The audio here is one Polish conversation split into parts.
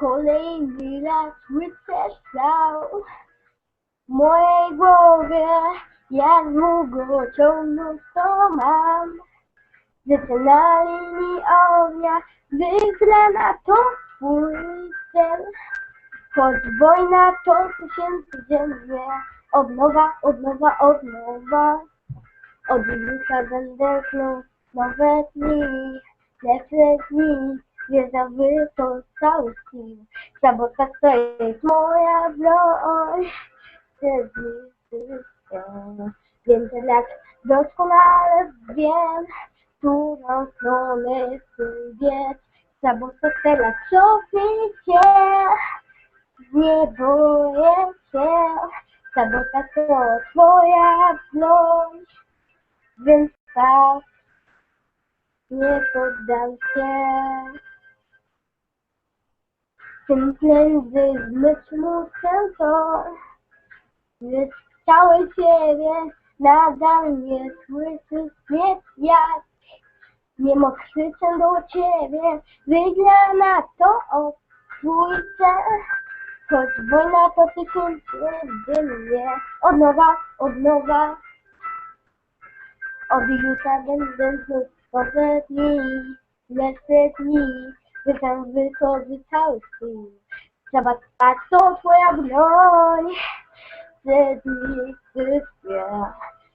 Kolejny raz słyszę szał w mojej głowie, jak długo ciągnąć to mam. Lecę na linii ognia, wygrana to twój cel. Choć wojna to tysięcy dziennie, od nowa, od nowa, od będę snuł nowe dni, lepsze dni, wiedza to cały sił. Sabotaż to jest moja broń, chcę zniszczyć. Wiem teraz doskonale wiem, którą stronę chcę biec. Sabotaż teraz cofnijcie, nie boję się. Sabotaż to twoja broń, więc tak nie poddam się. Tym prędzej muszę to, lecz całe siebie nadal nie słyszysz, więc jak nie mo krzyczę do ciebie, wygrana to o twój cel. Choć wojna to tysiące dziennie, od nowa, od nowa, od jutra będę znów nowe dni, lepsze dni, wytam wychodzę cały sił. Trzeba tak, to twoja broń, chcę zniszczyć się.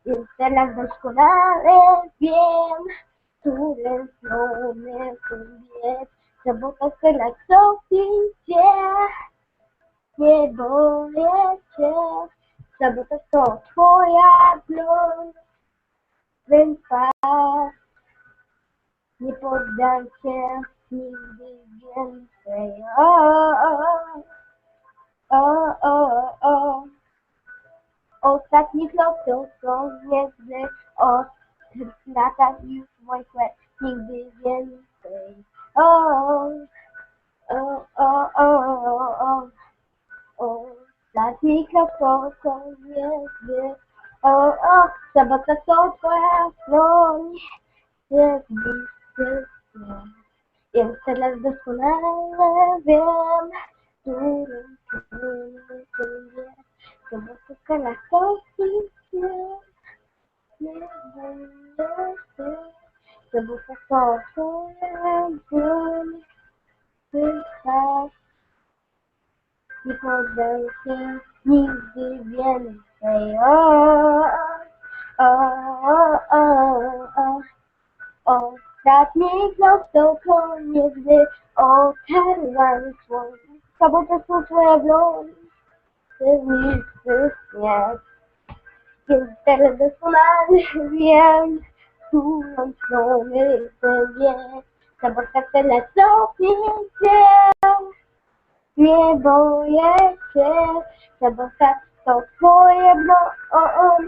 Więc teraz doskonale wiem, stronę chcę biec. Trzeba tak teraz cofnijcie, nie boję się. Sabotaż to twoja broń, więc tak nie poddam się nigdy więcej. O, o, o, o. Ostatni krok to są niezły od latach już zwykłe, nigdy więcej. O, o, o, o, o. Ostatni krok to są niezły o, o, sabota to twoja broń, jest blisko Więc teraz doskonale wiem, którym kierunkiem sobie Sabota skala to się, nie będę się. Sabota to twoja broń, więc tak nie poddam się o. Ostatni krok to koniec, gdy otarłam słońce. Sabotaż to twoja broń, ty zniszczysz świat. Więc teraz doskonale wiem, którą stronę chcę biec. Sabotaż teraz cofnijcie. Nie boję się, sabotaż to twoje broń,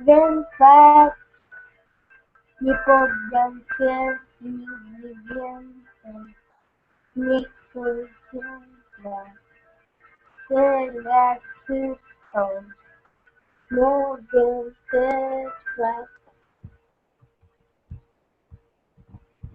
więc tak nie poddam się nigdy więcej. Nie chcę się brać, teraz wszystko mogę przetrwać.